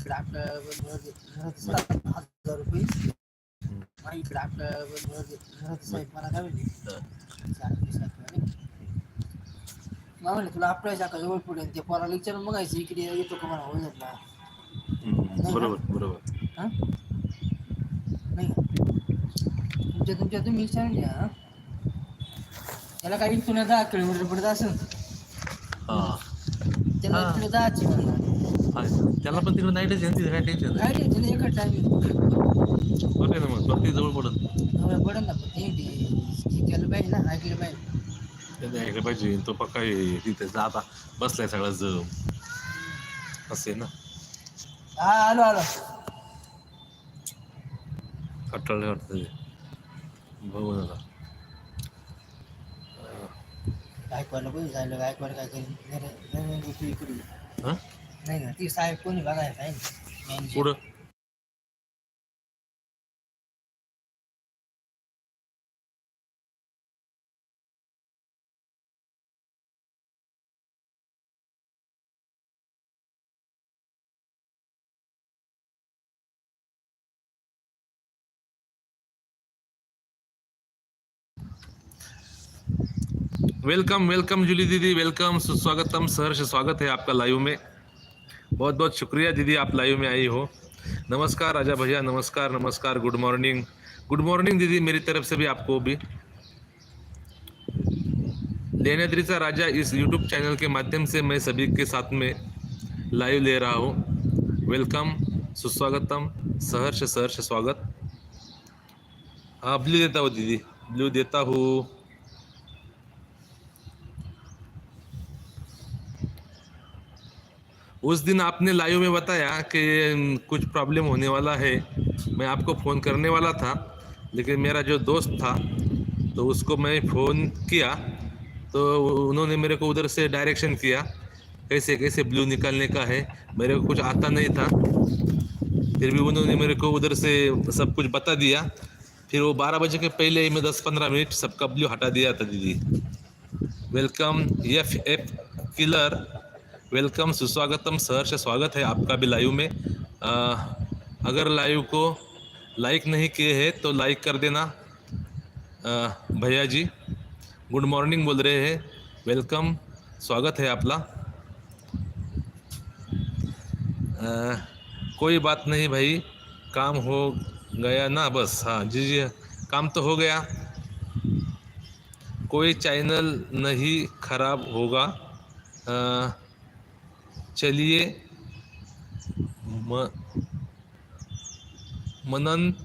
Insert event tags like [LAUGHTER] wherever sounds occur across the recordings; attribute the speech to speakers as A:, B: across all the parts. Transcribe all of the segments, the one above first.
A: इकडे आपल्या हजार रुपये इकडे आपल्या साहेब मला नाही. मग म्हणले तुला आपल्या शाखा जवळ पडेल ते पोराला विचारून बघायचं इकडे येतो का मला होईल
B: बरोबर बरोबर
A: नाही का? तुमच्या तुमच्या तुम्ही विचारून घ्या? त्याला काही तुला दहा किलोमीटर पडत असेल
B: हा
A: त्याला. तुला दहाची म्हणणार.
B: त्याला पण तिकडे नाईटच आहे ना, तिथे काय टेन्शन
A: काय टेन्शन
B: बघ ना मग बघ ती जवळ पडत
A: पडेल ना पण ते केलं पाहिजे ना ऐकलं पाहिजे.
B: ऐकलं पाहिजे तो पक्का तिथे जाता बसलाय सगळा जम असे ना?
A: हा आलो आलो.
B: कटाळले वाटतं. बघू ना आता.
A: गायकवाडला कोणी झालं गायकवाड काय करेल.
B: हा? वेलकम वेलकम जूली दीदी वेलकम सुस्वागतम सहर्ष स्वागत है आपका लाइव में। बहुत बहुत शुक्रिया दीदी आप लाइव में आई हो। नमस्कार राजा भैया नमस्कार नमस्कार गुड मॉर्निंग गुड मॉर्निंग दीदी मेरी तरफ से भी आपको भी। लेनेद्रीचा राजा इस यूट्यूब चैनल के माध्यम से मैं सभी के साथ में लाइव ले रहा हूँ। वेलकम सुस्वागतम सहर्ष सहर्ष स्वागत। हाँ हो ब्लू देता हूँ दीदी ब्लू देता हूँ। उस दिन आपने लाइव में बताया कि कुछ प्रॉब्लम होने वाला है। मैं आपको फ़ोन करने वाला था, लेकिन मेरा जो दोस्त था तो उसको मैं फ़ोन किया तो उन्होंने मेरे को उधर से डायरेक्शन किया, कैसे कैसे ब्लू निकालने का है, मेरे को कुछ आता नहीं था। फिर भी उन्होंने मेरे को उधर से सब कुछ बता दिया। फिर वो बारह बजे के पहले ही मैं दस पंद्रह मिनट सबका ब्लू हटा दिया था, दीदी। Welcome F F killer welcome सुस्वागतम सहर्ष स्वागत है आपका भी लाइव में। आ, अगर लाइव को लाइक नहीं किए हैं तो लाइक कर देना। भैया जी गुड मॉर्निंग बोल रहे हैं। वेलकम स्वागत है आपला। कोई बात नहीं भाई काम हो गया ना बस। हाँ जी जी काम तो हो गया। कोई चैनल नहीं खराब होगा। आ, चलिए। मनंत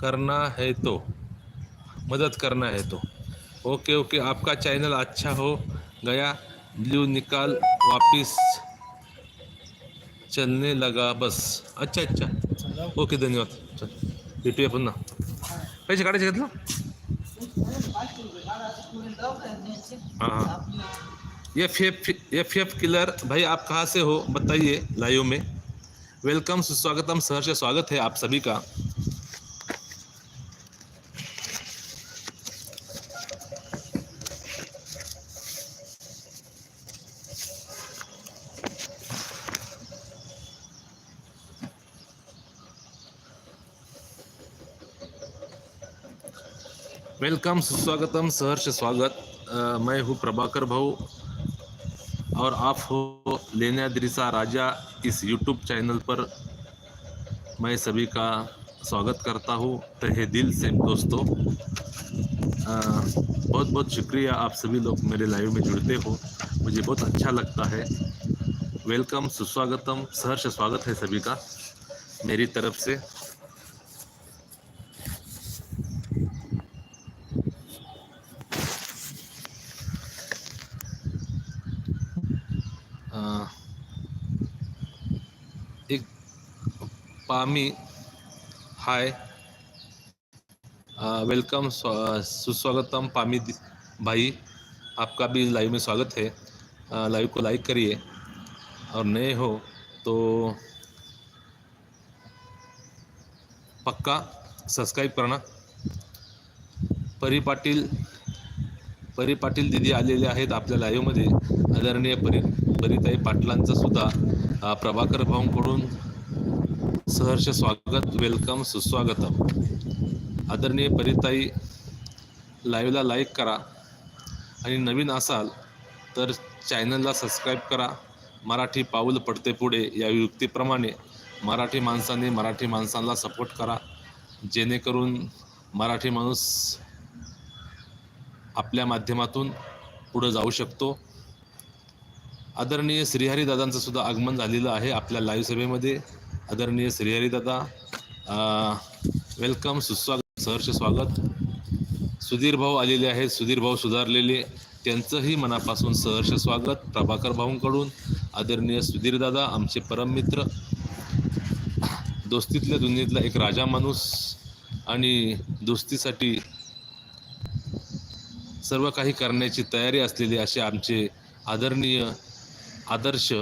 B: करना है तो। मदद करना है तो। ओके ओके, आपका चैनल अच्छा हो, गया। ब्लू निकाल, वापिस चलने लगा बस। अच्छा अच्छा। ओके, धन्यवाद। चल भेटूया पुन्हा पैसे काढायचे घेतलं हाँ हाँ। F F F F killer भाई आप कहाँ से हो? बताइए लाइव में। वेलकम सुस्वागतम सहर्ष स्वागत है आप सभी का। वेलकम सुस्वागतम सहर्ष स्वागत। अ, मैं हूँ प्रभाकर भाऊ। और आप हो लेनाद्रीसा राजा इस यूट्यूब चैनल पर। मैं सभी का स्वागत करता हूँ। तहे दिल से दोस्तों। अ, बहुत बहुत शुक्रिया आप सभी लोग मेरे लाइव में जुड़ते हो। मुझे बहुत अच्छा लगता है। वेलकम सुस्वागतम सहर्ष स्वागत है सभी का मेरी तरफ़ से। पामी. हाय. वेलकम सुस्वागतम पामी दी- भाई. आपका भी लाइव में स्वागत है. लाइव को लाइक करिए. और नए हो तो पक्का सबस्क्राईब करना. परी पाटील परी पाटील दिदी आलेले आहेत आपल्या लाईव्हमध्ये आदरणीय परी परिताई पाटलांचा सुद्धा प्रभाकर भाऊंकडून सहर्ष स्वागत वेलकम सुस्वागतम. आदरणीय परिताई लाईव्हला लाईक करा. आणि नवीन असाल तर चॅनलला सबस्क्राईब करा. मराठी पाऊल पडते पुढे या युक्तीप्रमाणे मराठी माणसाने मराठी माणसांना सपोर्ट करा. जेणेकरून मराठी माणूस आपल्या माध्यमातून पुढं जाऊ शकतो. आदरणीय श्रीहरी दादांचं सुद्धा आगमन झालेलं आहे आपल्या लाईव्ह सभेमध्ये. आदरणीय श्रीहरी दादा वेलकम सुस्वागत सहर्ष स्वागत. सुधीर भाऊ आलेले आहेत सुधीर भाऊ सुधारलेले त्यांचंही मनापासून सहर्ष स्वागत प्रभाकर भाऊंकडून. आदरणीय सुधीर दादा आमचे परम मित्र दोस्तीतल्या दुनियेतला एक राजा माणूस आणि दोस्तीसाठी सर्व काही करण्याची तयारी असलेले असे आमचे आदरणीय आदर्श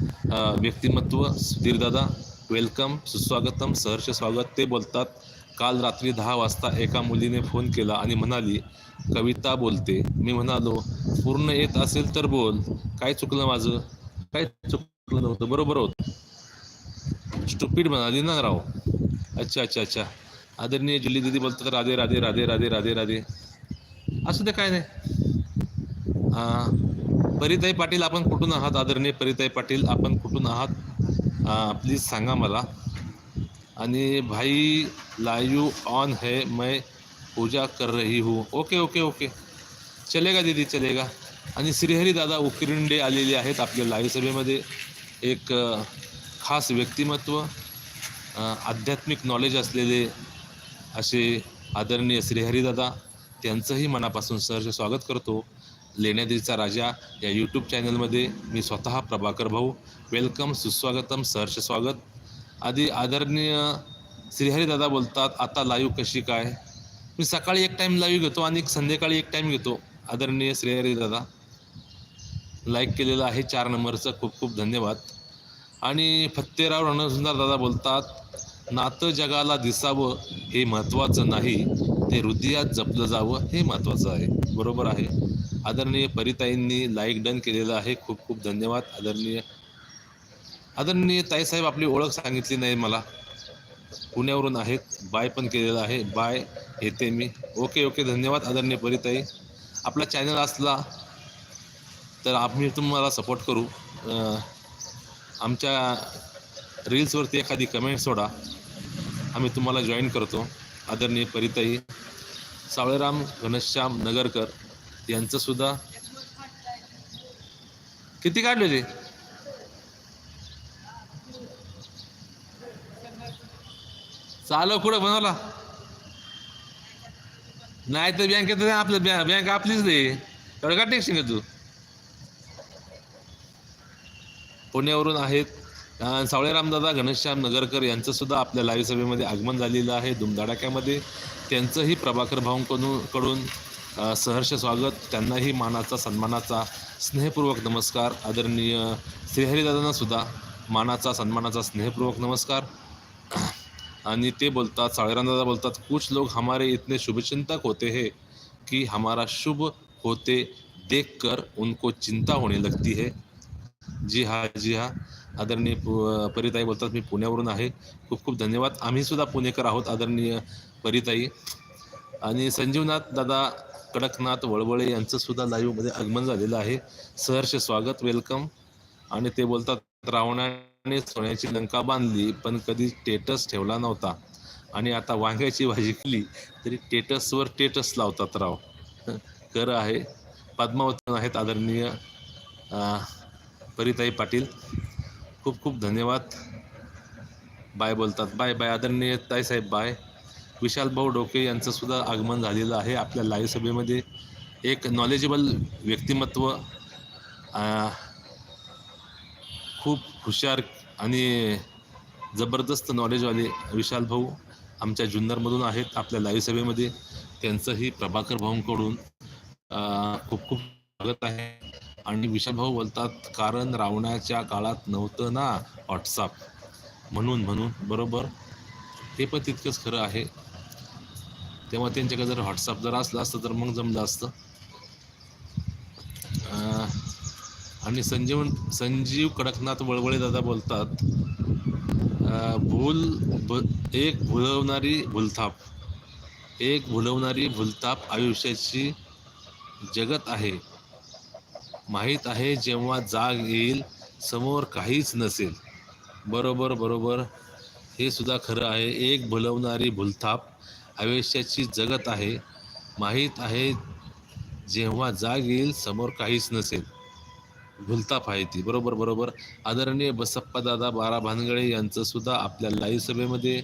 B: व्यक्तिमत्व सुधीरदादा वेलकम सुस्वागतम सहर्ष स्वागत ते बोलतात काल रात्री दहा वाजता एका मुलीने फोन केला आणि म्हणाली कविता बोलते. मी म्हणालो पूर्ण येत असेल तर बोल. काय चुकलं माझं? काय चुकलं नव्हतं? बरोबर होत. स्टुपीड म्हणाली ना राव. अच्छा अच्छा अच्छा. आदरणीय जुली दिदी बोलतात राधे राधे राधे राधे राधे राधे. असू दे काय नाही. परिताई पाटील आपण कुठून आहात? आदरणीय परिताई पाटील आपण कुठून आहात? प्लीज सांगा मला. आणि भाई लायू ऑन है मैं पूजा कर रही हूँ. ओके ओके ओके चलेगा दीदी चलेगा. आणि श्रीहरी दादा उकिरंडे आलेले आहेत आपल्या लाईव्ह सभेमध्ये. एक खास व्यक्तिमत्व आध्यात्मिक नॉलेज असलेले असे आदरणीय श्रीहरीदादा त्यांचंही मनापासून सहर्ष स्वागत करतो. लेण्याद्रीचा राजा या यूट्यूब चॅनलमध्ये मी स्वतः प्रभाकर भाऊ. वेलकम सुस्वागतम सहर्ष स्वागत. आधी आदरणीय श्रीहरिदादा बोलतात आता लाईव्ह कशी काय? मी सकाळी एक टाईम लाईव्ह घेतो आणि संध्याकाळी एक टाईम घेतो आदरणीय श्रीहरिदादा लाईक केलेलं आहे चार नंबरचं खूप खूप धन्यवाद. आणि फत्तेराव रणसुंदर दादा बोलतात नातं जगाला दिसावं हे महत्त्वाचं नाही ते हृदयात जपलं जावं हे महत्त्वाचं आहे. बरोबर आहे. आदरणीय परिताईंनी लाईक डन केलेलं आहे. खूप खूप धन्यवाद. आदरणीय आदरणीय ताईसाहेब आपली ओळख सांगितली नाही मला. पुण्यावरून आहेत बाय पण केलेलं आहे. बाय येते मी. Okay okay. धन्यवाद आदरणीय परिताई. आपला चॅनल असला तर आम्ही तुम्हाला सपोर्ट करू. आमच्या रील्सवरती एखादी कमेंट सोडा. आम्ही तुम्हाला जॉईन करतो. आदरणीय परिताई सावळेराम घनश्याम नगरकर यांचं सुद्धा किती काढले ते? चालव कुठं बनवला? नाही तर बँकेत नाही आपलं बँक आपलीच दे. एवढं का टेन्शन घेतो? पुण्यावरून आहेत सावळे सावळेरामदादा घनश्याम नगरकर यांचं सुद्धा आपल्या लाईव्ह सभेमध्ये आगमन झालेलं आहे धुमधडाक्यामध्ये. त्यांचंही प्रभाकर भाऊंकडून कडून सहर्ष स्वागत. त्यांनाही मानाचा सन्मानाचा स्नेहपूर्वक नमस्कार. आदरणीय श्रीहरिदादांना सुद्धा मानाचा सन्मानाचा स्नेहपूर्वक नमस्कार. आणि ते बोलतात साळेरामदादा बोलतात कुछ लोग हमारे इतने शुभचिंतक होते हैं कि हमारा शुभ होते देखकर उनको चिंता होने लगती है. जी हा जी हा. आदरणीय पु- परिताई बोलतात मी पुण्यावरून आहे. खूप खूप धन्यवाद. आम्ही सुद्धा पुणेकर आहोत आदरणीय परिताई. आणि संजीवनाथ दादा कडकनाथ वळवळे यांचं सुद्धा लाईव्हमध्ये आगमन झालेलं आहे. सहर्ष स्वागत वेलकम आणि ते बोलतात रावणाने सोन्याची लंका बांधली पण कधी टेटस ठेवला नव्हता. आणि आता वांग्याची भाजी केली तरी टेटसवर टेटस लावतात राव. [LAUGHS] खरं आहे. पद्मावत आहेत आदरणीय परिताई पाटील. खूप खूप धन्यवाद. बाय बोलतात. Bye bye. आदरणीय ताईसाहेब बाय. विशाल भाऊ डोके यांचं सुद्धा आगमन झालेलं आहे आपल्या लाईव्ह सभेमध्ये एक नॉलेजेबल व्यक्तिमत्व खूप हुशार आणि जबरदस्त नॉलेजवाले विशाल भाऊ आमच्या जुन्नरमधून आहेत आपल्या लाईव्ह सभेमध्ये त्यांचंही प्रभाकर भाऊंकडून खूप खूप स्वागत आहे. आणि विशाल भाऊ बोलतात कारण रावणाच्या काळात नव्हतं ना व्हॉट्सअप. म्हणून म्हणून बरोबर? ते पण तितकंच खरं आहे. तेव्हा त्यांच्याकडे जर व्हॉट्सअप जर असलं असतं तर मग जमलं असतं. आणि संजीवन संजीव कडकनाथ वळवळे दादा बोलतात भूल भ एक भुलवणारी भूलथाप एक भुलवणारी भूलथाप आयुष्याची जगत आहे. माहीत आहे जेव्हा जाग येईल समोर काहीच नसेल. बरोबर बरोबर. हे सुद्धा खरं आहे. एक भुलवणारी भूलथाप आयुष्याची जगत आहे माहीत आहे जेव्हा जाग येईल समोर काहीच नसेल. भुलता फायती बरोबर बरोबर. आदरणीय बसप्पा दादा बारा भानगळे यांचं सुद्धा आपल्या लाईव्ह सभेमध्ये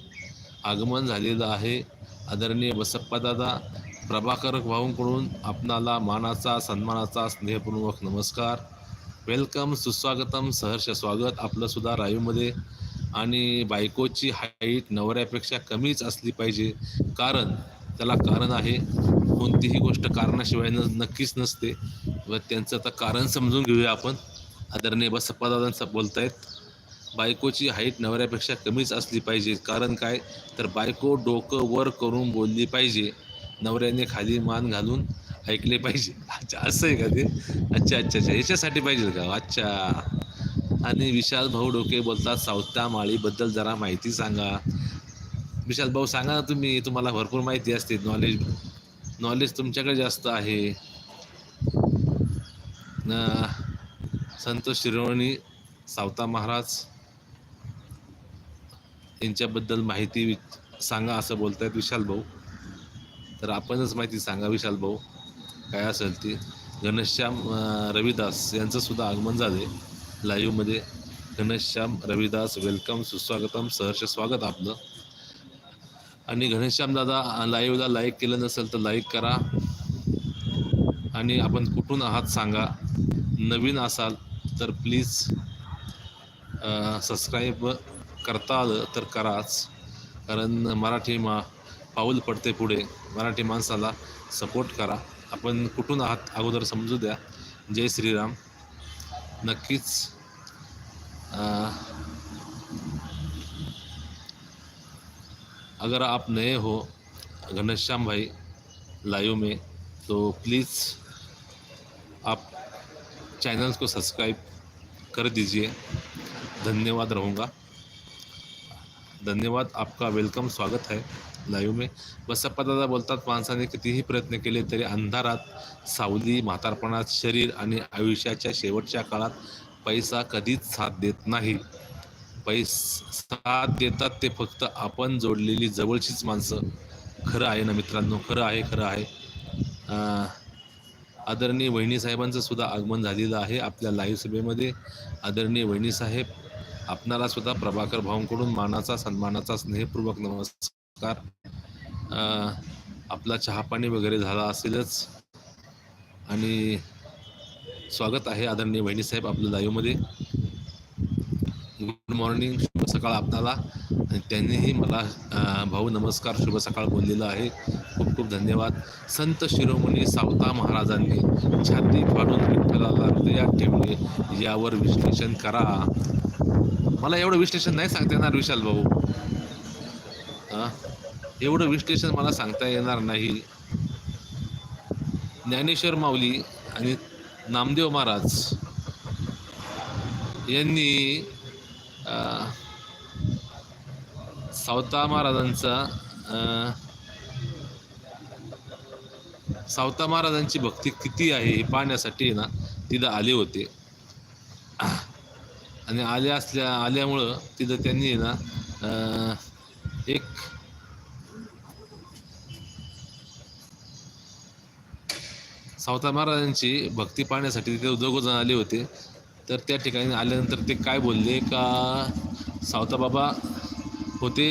B: आगमन झालेलं आहे. आदरणीय बसप्पा दादा प्रभाकर भाऊंकडून आपणाला मानाचा सन्मानाचा स्नेहपूर्वक नमस्कार. वेलकम सुस्वागतम सहर्ष स्वागत आपलं सुद्धा आणि बायकोची हाईट नवऱ्यापेक्षा कमीच असली पाहिजे. कारण त्याला कारण आहे कोणतीही गोष्ट कारणाशिवाय न नक्कीच नसते. व त्यांचं आता कारण समजून घेऊया आपण. आदरणीय बसप्पा बोलत बोलतायत. बायकोची हाईट नवऱ्यापेक्षा कमीच असली पाहिजे. कारण काय? तर बायको डोकं वर करून बोलली पाहिजे. नवऱ्याने खाली मान घालून ऐकले पाहिजे. अच्छा असं आहे का ते? अच्छा अच्छा अच्छा. याच्यासाठी पाहिजे का? अच्छा. आणि विशाल भाऊ डोके बोलतात सावता माळीबद्दल जरा माहिती सांगा. विशाल भाऊ सांगा ना तुम्ही तुम्हाला भरपूर माहिती असते. नॉलेज नॉलेज तुमच्याकडे जास्त आहे. संतोष शिरोमणी सावता महाराज यांच्याबद्दल माहिती वि- सांगा असं बोलतायत विशाल भाऊ. तर आपणच माहिती सांगा विशाल भाऊ काय असेल ती. घनश्याम रविदास यांचं सुद्धा आगमन झाले लाईव्हमध्ये घनश्याम रविदास वेलकम सुस्वागतम सहर्ष स्वागत आपलं. आणि घनश्याम दादा लाईव्हला लाईक केलं नसेल तर लाईक करा. आणि आपण कुठून आहात सांगा. नवीन असाल तर प्लीज सबस्क्राईब करता आलं तर कराच. कारण मराठी मा पाऊल पडते पुढे. मराठी माणसाला सपोर्ट करा. आपण कुठून आहात अगोदर समजू द्या. जय श्रीराम. नक्कीच अगर आप नए हो, घनश्याम भाई, लाइव में तो प्लीज़ आप चैनल को सब्सक्राइब कर दीजिए। धन्यवाद रहूँगा। धन्यवाद, आपका वेलकम स्वागत है। लाईव्ह में बसप्पा दादा बोलतात माणसाने कितीही प्रयत्न केले तरी अंधारात सावली म्हातारपणात शरीर आणि आयुष्याच्या शेवटच्या काळात पैसा कधीच साथ देत नाही. पैस साथ देतात ते फक्त आपण जोडलेली जवळचीच माणसं. खरं आहे ना मित्रांनो खरं आहे खरं आहे. आदरणीय वहिनी साहेबांचं सुद्धा आगमन झालेलं आहे आपल्या लाईव्ह सभेमध्ये. आदरणीय वहिनी साहेब आपणाला सुद्धा प्रभाकर भाऊंकडून मानाचा सन्मानाचा स्नेहपूर्वक नमस्कार. आपला चहापाणी वगैरे झाला असेलच. आणि स्वागत आहे आदरणीय वहिनी साहेब आपल्या लाईव्हमध्ये. गुड मॉर्निंग शुभ सकाळ आपणाला. आणि त्यांनीही मला भाऊ नमस्कार शुभ सकाळ बोललेलं आहे. खूप खूप धन्यवाद. संत शिरोमणी सावता महाराजांनी छाती फाडून विठ्ठलाला हृदयात ठेवले यावर विश्लेषण करा. मला एवढं विश्लेषण नाही सांगता येणार विशाल भाऊ. हां एवढं विश्लेषण मला सांगता येणार नाही. ज्ञानेश्वर माऊली आणि नामदेव महाराज यांनी सावता महाराजांचा सावता महाराजांची भक्ती किती आहे हे पाहण्यासाठी ना तिथं आले होते. आणि आल्या असल्या आल्यामुळं तिथं त्यांनी ना एक सावता महाराजांची भक्ती पाहण्यासाठी तिथे दोघंजण आले होते. तर त्या ठिकाणी आल्यानंतर ते काय बोलले का सावता बाबा होते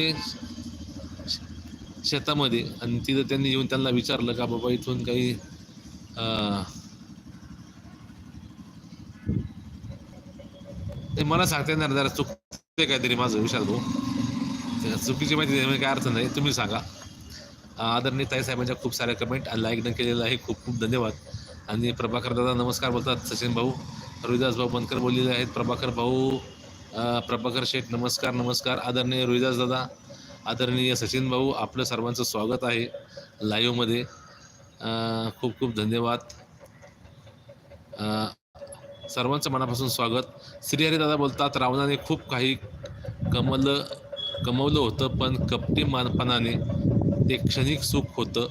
B: शेतामध्ये आणि तिथं त्यांनी येऊन त्यांना विचारलं का बाबा इथून काही मला सांगता येणार जरा चुकते काहीतरी माझं विशाल भाऊ चुकीची माहिती काय अर्थ नाही. तुम्ही सांगा. आदरणीय ताई साहेबांच्या खूप साऱ्या कमेंट आणि लाईक केलेलं आहे. खूप खूप धन्यवाद. आणि प्रभाकर दादा नमस्कार बोलतात. सचिन भाऊ रोहिदास भाऊ बनकर बोललेले आहेत. प्रभाकर भाऊ प्रभाकर शेठ नमस्कार नमस्कार. आदरणीय रोहिदास दादा आदरणीय सचिन भाऊ आपलं सर्वांचं स्वागत आहे लाईव्हमध्ये खूप खूप धन्यवाद. सर्वांचं मनापासून स्वागत. श्रीहरी दादा बोलतात रावणाने खूप काही कमवलं कमवलं होतं पण कपटी मानपणाने ते क्षणिक सुख होतं.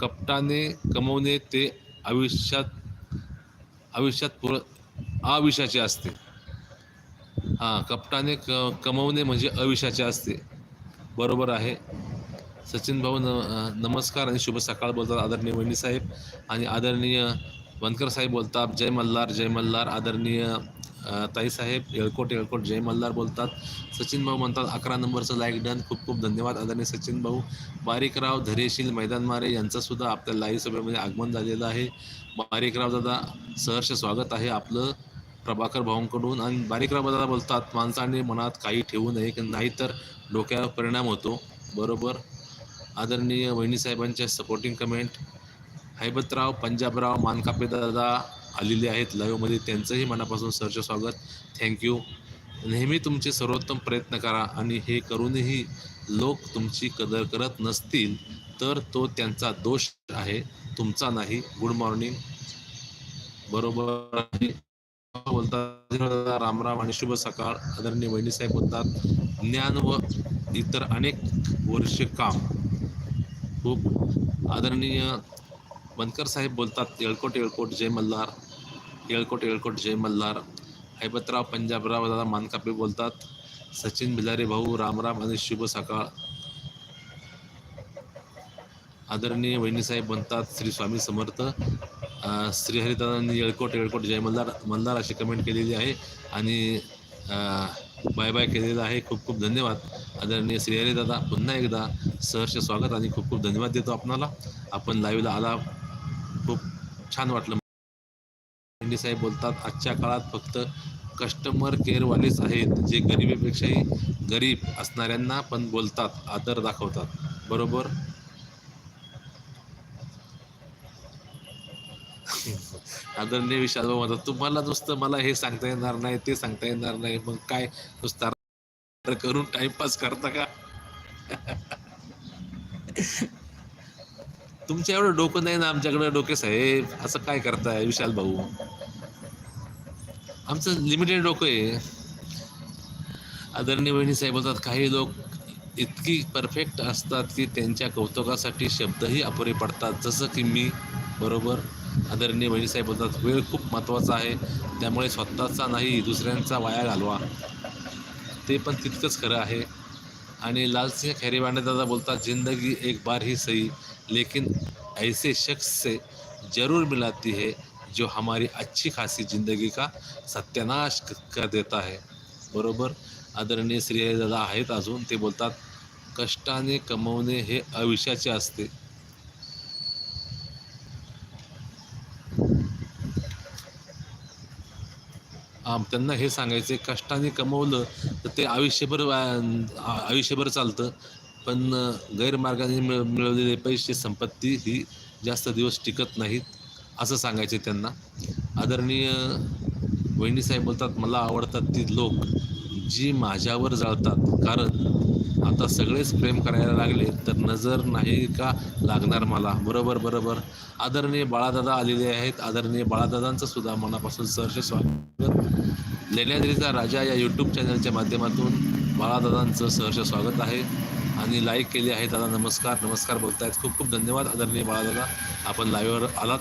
B: कपटाने कमवणे ते आयुष्यात आयुष्यात पुर आविषाचे असते. हां कपटाने क कमवणे म्हणजे अविषाचे असते. बरोबर आहे. सचिन भाऊ न नमस्कार आणि शुभ सकाळ बोलतात आदरणीय वहिनी साहेब आणि आदरणीय वनकर साहेब बोलतात. जय मल्हार जय मल्हार. आदरणीय ताईसाहेब येळकोट येळकोट जय मल्हार बोलतात. सचिन भाऊ म्हणतात अकरा नंबरचं लाईक डन खूप खूप धन्यवाद आदरणीय सचिन भाऊ बारीकराव धैर्यशील मैदान मारे यांचंसुद्धा आपल्या लाईव्ह सभेमध्ये आगमन झालेलं आहे. बारीकराव दादा सहर्ष स्वागत आहे आपलं प्रभाकर भाऊंकडून. आणि बारीकराव दादा बोलतात माणसाने मनात काही ठेवू नये की नाहीतर डोक्यावर परिणाम होतो. बरोबर. आदरणीय वहिनीसाहेबांचे सपोर्टिंग कमेंट हैबतराव पंजाबराव मानकापे दादा आलेले आहेत लाईव्हमध्ये त्यांचंही मनापासून सरचं स्वागत. थँक्यू नेहमी तुमचे सर्वोत्तम प्रयत्न करा आणि हे करूनही लोक तुमची कदर करत नसतील तर तो त्यांचा दोष आहे तुमचा नाही. गुड मॉर्निंग बरोबर आहे. बोलतात रामराम आणि शुभ सकाळ. आदरणीय वहिनीसाहेब बोलतात ज्ञान व इतर अनेक वर्ष काम. खूप आदरणीय बनकर साहेब बोलतात येळकोट येळकोट जय मल्हार. येळकोट येळकोट जय मल्हार. हैबतराव पंजाबराव दादा मानकापे बोलतात सचिन भिलारे भाऊ रामराम आणि शुभ सकाळ. आदरणीय वहिनीसाहेब म्हणतात श्री स्वामी समर्थ श्रीहरिदादांनी येळकोट येळकोट जय मल्हार मल्हार अशी कमेंट केलेली आहे आणि बाय बाय केलेलं आहे. खूप खूप धन्यवाद. आदरणीय श्रीहरिदादा पुन्हा एकदा सहर्ष स्वागत आणि खूप खूप धन्यवाद देतो आपणाला. आपण लाईव्हला आला खूप छान वाटलं. साहेब बोलतात आजच्या काळात फक्त कस्टमर केअरवालेच आहेत जे गरिबीपेक्षाही गरीब असणाऱ्यांना पण बोलतात आदर दाखवतात. बरोबर? आदरणीय विशाल भाऊ म्हणतात तुम्हाला नुसतं मला हे सांगता येणार नाही ते सांगता येणार नाही मग काय नुसतं करून टाइमपास करता का? [LAUGHS] तुमच्या एवढं डोकं नाही ना आमच्याकडं? डोके साहेब असं काय करताय विशाल भाऊ? आमचं लिमिटेड डोकं आहे. आदरणीय वहिनी साहेब होतात काही लोक इतकी परफेक्ट असतात की त्यांच्या कौतुकासाठी शब्दही अपुरे पडतात. जसं की मी बरोबर? आदरणीय बहिणी साहेब बोलतात वेळ खूप महत्त्वाचा आहे त्यामुळे स्वतःचा नाही दुसऱ्यांचा वाया घालवा. ते पण तितकंच खरं आहे. आणि लालसिंह खैरेवाणे दादा बोलतात जिंदगी एक बार ही सही. लेकिन ऐसे शख्स से जरूर मिलाती है जो हमारी अच्छी खासी जिंदगी का सत्यानाश कर देता है। बरोबर? आदरणीय श्री दादा आहेत अजून ते बोलतात कष्टाने कमवणे हे आयुष्याचे असते. आम त्यांना हे सांगायचे कष्टाने कमवलं तर ते आयुष्यभर आयुष्यभर चालतं पण गैरमार्गाने मिळ मिळवलेले पैसे संपत्ती ही जास्त दिवस टिकत नाहीत असं सांगायचे त्यांना. आदरणीय वहिनीसाहेब बोलतात मला आवडतात ती लोक जी माझ्यावर जळतात. कारण आता सगळेच प्रेम करायला लागले तर नजर नाही का लागणार मला? बरोबर बरोबर. आदरणीय बाळादादा आलेले आहेत. आदरणीय बाळादादांचं सुद्धा मनापासून सहर्ष स्वागत. लेण्याद्रीचा राजा या यूट्यूब चॅनलच्या माध्यमातून बाळादादांचं सहर्ष स्वागत आहे. आणि लाईक केली आहे दादा नमस्कार. नमस्कार बोलतायत. खूप खूप धन्यवाद आदरणीय बाळादादा. आपण लाईव्हवर आलात.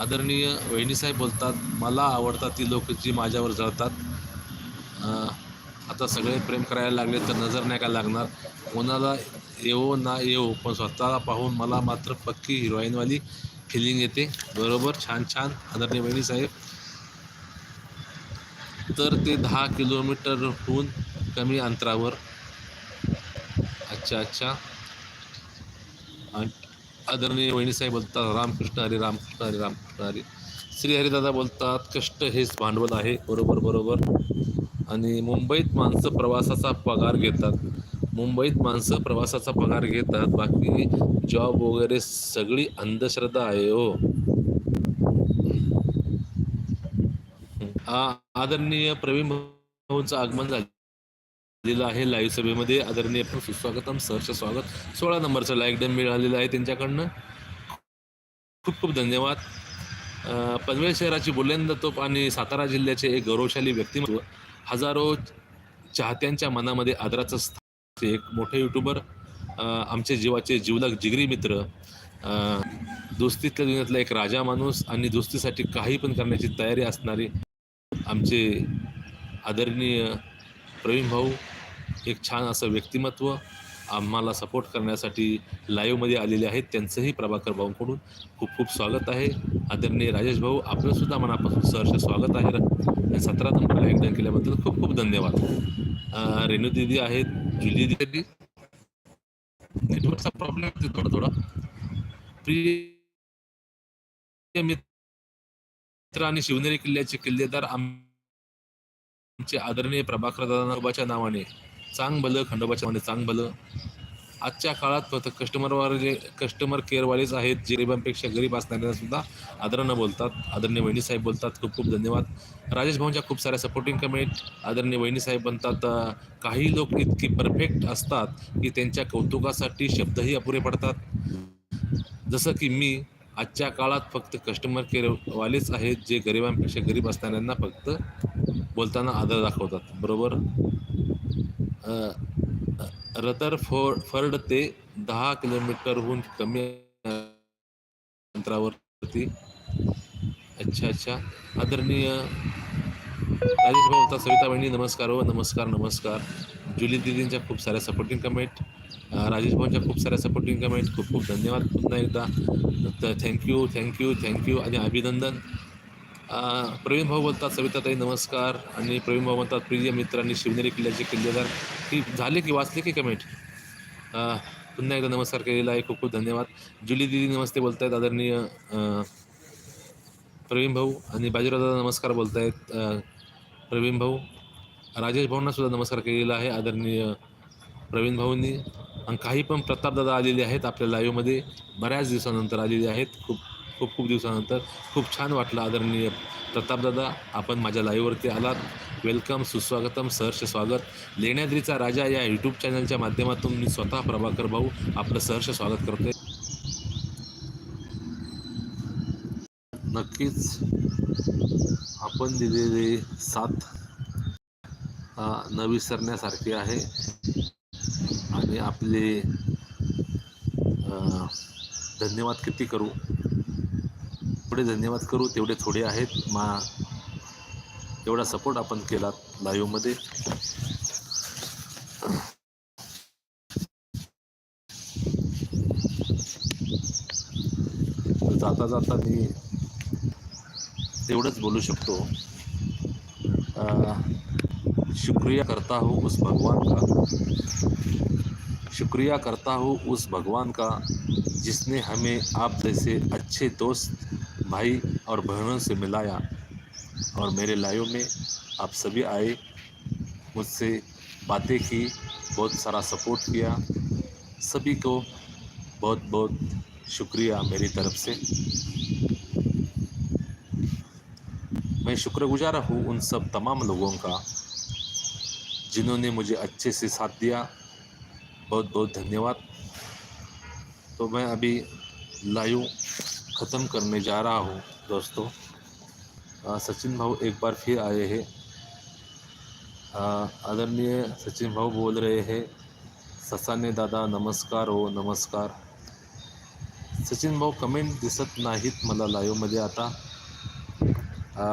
B: आदरणीय वहिनीसाहेब बोलतात मला आवडतात ती लोक जी माझ्यावर जळतात. आता सगळे प्रेम करायला लागले तर नजर नाही का लागणार? कोणाला येवो ना येवो पण स्वतःला पाहून मला मात्र पक्की हिरोईनवाली फिलिंग येते. बरोबर? छान छान. आदरणीय वहिनी साहेब. तर ते दहा किलोमीटरहून कमी अंतरावर अच्छा अच्छा आदरणीय वहिनीसाहेब बोलतात रामकृष्ण हरी रामकृष्ण हरी रामकृष्ण हरी. श्री हरिदादा बोलतात कष्ट हेच भांडवल आहे. बरोबर बरोबर. आणि मुंबईत माणसं प्रवासाचा पगार घेतात. मुंबईत माणसं प्रवासाचा पगार घेतात. बाकी जॉब वगैरे सगळी अंधश्रद्धा आहे हो. आदरणीय प्रवीण भाऊंचं आगमन झालेलं आहे लाईव्ह सभेमध्ये. आदरणीय पण सुस्वागतम सहर्ष स्वागत. सोळा नंबरचं लाईक डन मिळालेलं आहे त्यांच्याकडनं. खूप खूप धन्यवाद. पनवेल शहराची बुलंद तोप आणि सातारा जिल्ह्याचे एक गौरवशाली व्यक्तिमत्व हजारो चाहत्यांच्या मनामध्ये आदराचं स्थान. एक मोठे युट्यूबर आमचे जीवाचे जीवलग जिगरी मित्र दोस्तीतल्या दुनियातला एक राजा माणूस आणि दोस्तीसाठी काही पण करण्याची तयारी असणारी आमचे आदरणीय प्रवीण भाऊ एक छान असं व्यक्तिमत्व आम्हाला सपोर्ट करण्यासाठी लाईव्हमध्ये आलेले आहेत. त्यांचंही प्रभाकर भाऊंकडून खूप खूप स्वागत आहे. आदरणीय राजेश भाऊ आपलंसुद्धा मनापासून सहर्ष स्वागत आहे. आणि सतरा नंबरला एकदा केल्याबद्दल खूप खूप धन्यवाद. रेणू दिदी आहेत जुली दिदी. नेटवर्कचा प्रॉब्लेम आहे थोडा थोडा. प्रिय मित्र आणि शिवनेरी किल्ल्याचे किल्लेदार आम- आमचे आदरणीय प्रभाकर दादा नावाने चांग भलं खंडोबाच्या नावाने चांग भलं आजच्या काळात फक्त कस्टमरवाले कस्टमर केअरवालेच आहेत जे गरिबांपेक्षा गरीब असणाऱ्यांना सुद्धा आदरानं बोलतात. आदरणीय वहिनी साहेब बोलतात. खूप खूप धन्यवाद. राजेश भाऊंच्या खूप साऱ्या सपोर्टिंग कमेंट आदरणीय वहिनी साहेब म्हणतात काही लोक इतकी परफेक्ट असतात की त्यांच्या कौतुकासाठी शब्दही अपुरे पडतात. जसं की मी आजच्या काळात फक्त कस्टमर केअरवालेच आहेत जे गरिबांपेक्षा गरीब असणाऱ्यांना फक्त बोलताना आदर दाखवतात. बरोबर? रतर फोर फर्ड ते दहा किलोमीटरहून कमी अंतरावरती. अच्छा अच्छा. आदरणीय राजेश भाऊ सविता बहिणी नमस्कार हो नमस्कार नमस्कार. जुली दिदींच्या खूप साऱ्या सपोर्टिंग कमेंट राजेश भाऊंच्या खूप साऱ्या सपोर्टिंग कमेंट खूप खूप धन्यवाद पुन्हा एकदा. तर थँक्यू थँक्यू थँक्यू आणि अभिनंदन. प्रवीण भाऊ बोलतात सविताताई नमस्कार. आणि प्रवीण भाऊ म्हणतात प्रिय मित्रांनी शिवनेरी किल्ल्याचे किल्लेदार. की झाले की वाचले की कमेंट पुन्हा एकदा नमस्कार केलेला आहे. खूप खूप धन्यवाद. जुली दिदी नमस्ते बोलतायत आदरणीय प्रवीण भाऊ आणि बाजीराव दादा नमस्कार बोलतायत. आहेत प्रवीण भाऊ राजेश भाऊंना सुद्धा नमस्कार केलेला आहे आदरणीय प्रवीण भाऊंनी. आणि काही पण प्रतापदादा आलेले आहेत आपल्या लाईव्हमध्ये बऱ्याच दिवसानंतर आलेले आहेत. खूप खूप खूप दिवसानंतर खूप छान वाटलं आदरणीय प्रतापदादा. आपण माझ्या लाईव्हवरती आलात. वेलकम सुस्वागतम सहर्ष स्वागत. लेण्याद्रीचा राजा या यूट्यूब चॅनलच्या माध्यमातून मी स्वतः प्रभाकर भाऊ आपलं सहर्ष स्वागत करते नक्कीच आपण दिलेले साथ न विसरण्यासारखे आहे. आणि आपले धन्यवाद किती करू? थोडे धन्यवाद करू. तेवढे थोडे आहेत. मा एवढा सपोर्ट आपण केला लाईव्हमध्ये जाता जाता मी तेवढंच बोलू शकतो. शुक्रिया करता हो उस भगवान का. शुक्रिया करता हो उस भगवान का जिसने हमें आप जैसे अच्छे दोस्त भाई और बहनों से मिलाया और मेरे लाइव में आप सभी आए, मुझसे बातें की, बहुत सारा सपोर्ट किया। सभी को बहुत बहुत शुक्रिया मेरी तरफ़ से। मैं शुक्रगुजार हूँ उन सब तमाम लोगों का, जिन्होंने मुझे अच्छे से साथ दिया। बहुत बहुत धन्यवाद। तो मैं अभी लाइव ख़त्म करने जा रहा हूँ दोस्तों। सचिन भाऊ एक बार फिर आए हैं। आदरणीय सचिन भाऊ बोल रहे हैं ससाने दादा नमस्कार हो नमस्कार। सचिन भाऊ कमेंट दिसत नाहीत मला लाईव्हमध्ये आता। अ,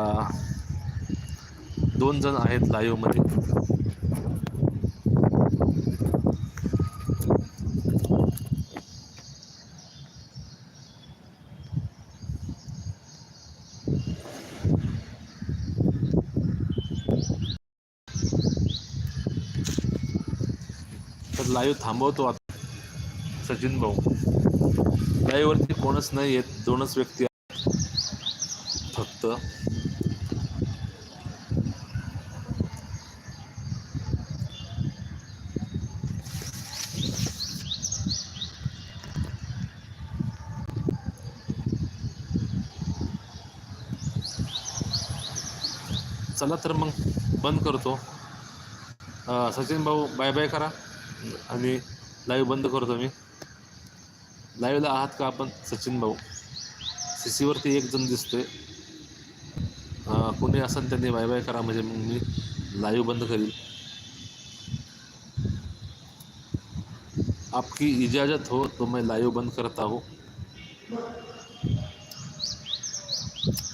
B: दोन जण आहेत लाईव्हमध्ये। लाईव्ह थांबवतो आता. सचिन भाऊ. लाईव्हवरती कोणच नाही आहेत दोनच व्यक्ती आहेत. फक्त. चला तर मग बंद करतो. सचिन भाऊ बाय बाय करा. आणि लाईव्ह बंद करतो मी. लाईव्हला आहात का आपण? सचिन भाऊ. सी सीवरती एक जण दिसतोय. कोणी असेल त्यांनी बाय बाय करा म्हणजे मग मी लाईव्ह बंद करील आपकी इजाज़त हो तो मैं लाइव बंद करता हूँ.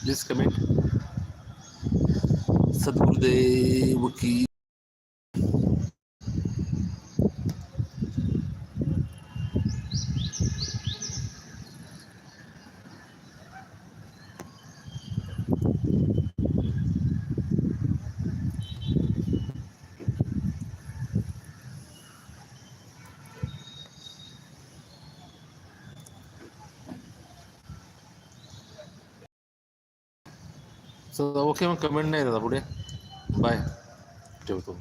B: प्लीज कमेंट सदगुरुदेव की सो ओके मग कमेंट नाही दादा पुढे बाय ठेवतो